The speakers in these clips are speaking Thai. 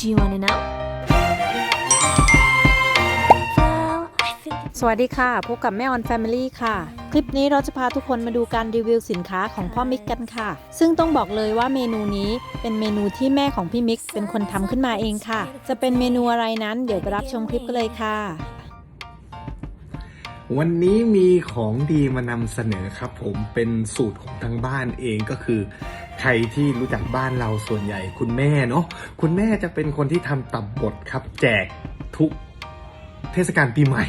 Do you want to know? Well, I think สวัสดีค่ะ พบกับแม่ออนแฟมิลี่ค่ะ คลิปนี้เราจะพาทุกคนมาดูการรีวิวสินค้าของพ่อมิกกันค่ะ ซึ่งต้องบอกเลยว่าเมนูนี้เป็นเมนูที่แม่ของพี่มิกเป็นคนทำขึ้นมาเองค่ะ จะเป็นเมนูอะไรนั้นเดี๋ยวไปรับชมคลิปกันเลยค่ะ วันนี้มีของดีมานำเสนอครับผมเป็นสูตรของทางบ้านเองก็คือ ใครที่รู้จักบ้านเราส่วนใหญ่ คุณแม่เนาะคุณแม่จะเป็นคนที่ทำตับบดครับ แจกทุกเทศกาลปีใหม่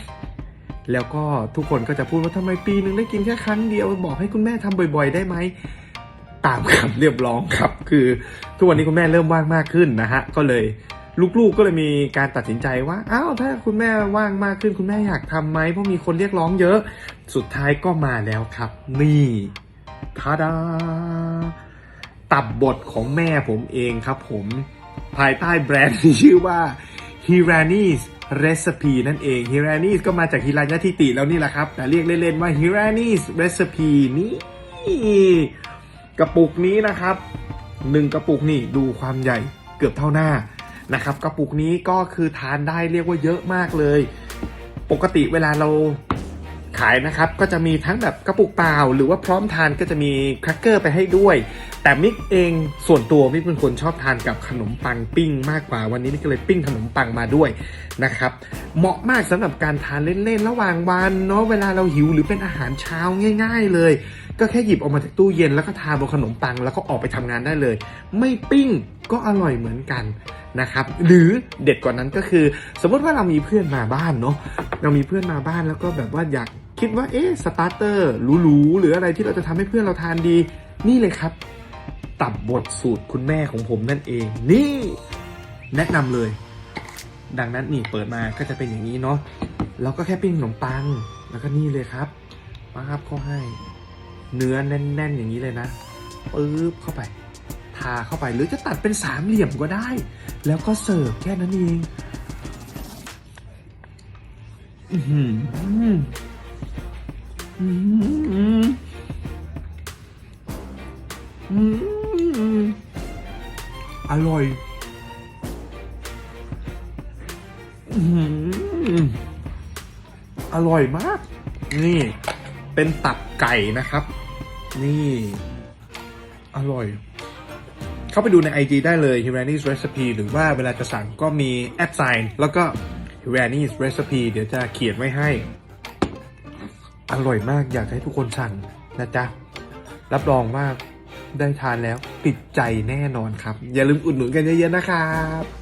แล้วก็ทุกคนก็จะพูดว่าทำไมปีหนึ่งได้กินแค่ครั้งเดียว บอกให้คุณแม่ทำบ่อย ๆ ได้ไหมตามคำเรียบร้องครับ คือทุกวันนี้คุณแม่เริ่มว่างมากขึ้นนะฮะก็เลยลูกๆ ก็เลยมีการตัดสินใจว่า อ้าว ถ้าคุณแม่ว่างมากขึ้น คุณแม่อยากทำไหม เพราะมีคนเรียกร้องเยอะ สุดท้ายก็มาแล้วครับ นี่ทาดา ตับบดของแม่ผมเองครับผม ภายใต้แบรนด์ที่ชื่อว่า Hirani's Recipe นั่นเอง Hirani's ก็มาจากฮิรานยทิติแล้วนี่แหละครับ แต่เรียกเล่นๆว่า Hirani's Recipe นี่กระปุกนี้นะครับหนึ่งกระปุกนี่ดูความใหญ่เกือบเท่าหน้านะครับ กระปุกนี้ก็คือทานได้เรียกว่าเยอะมากเลย ปกติเวลาเราขายนะครับก็จะมีทั้งแบบกระปุกเปล่า หรือว่าพร้อมทานก็จะมีแครกเกอร์ไปให้ด้วย แต่มิกเองส่วนตัวมิกเป็นคนชอบทานกับขนมปังปิ้งมากกว่าวันนี้มิกก็เลยปิ้งขนมปังมาด้วยนะครับเหมาะมากสำหรับการทานเล่นๆระหว่างวันเนาะเวลาเราหิวหรือเป็นอาหารเช้าง่าย ๆ เลย ก็แค่หยิบออกมาจากตู้เย็นแล้วก็ทานบนขนมปังแล้วก็ออกไปทำงานได้เลย ไม่ปิ้งก็อร่อยเหมือนกันนะครับหรือเด็ดกว่านั้นก็คือ สมมติว่าเรามีเพื่อนมาบ้านเนาะเรามีเพื่อนมาบ้านแล้วก็แบบว่าอยากคิดว่าเอ๊ะสตาร์เตอร์หรูๆหรืออะไรที่เราจะทำให้เพื่อนเราทานดีนี่เลยครับ ตับบดสูตรคุณแม่ของผมนั่นเอง นี่แนะนำเลย ดังนั้นนี่เปิดมาก็จะเป็นอย่างนี้เนาะแล้วก็แค่ปิ้งขนมปังแล้วก็นี่เลยครับมาครับเขาให้ เนื้อแน่น ๆ อย่างนี้เลยนะปึ๊บเข้าไปทาเข้าไปหรือจะตัดเป็นสามเหลี่ยมก็ได้ แล้วก็เสิร์ฟแค่นั้นเองอือหืออืม อืม อร่อยอืมอร่อยมาก นี่ เป็นตับไก่นะครับ นี่ อร่อย เข้าไปดูใน IG ได้เลย Hirani's Recipe หรือว่าเวลาจะสั่งก็มีแอดไซน์แล้วก็ Hirani's Recipe เดี๋ยวจะเขียนไว้ให้ อร่อยมากอยากให้ทุกคนสั่งนะจ๊ะ รับรองว่า ได้ทานแล้วติดใจแน่นอนครับ อย่าลืมอุดหนุนกันเยอะๆนะครับ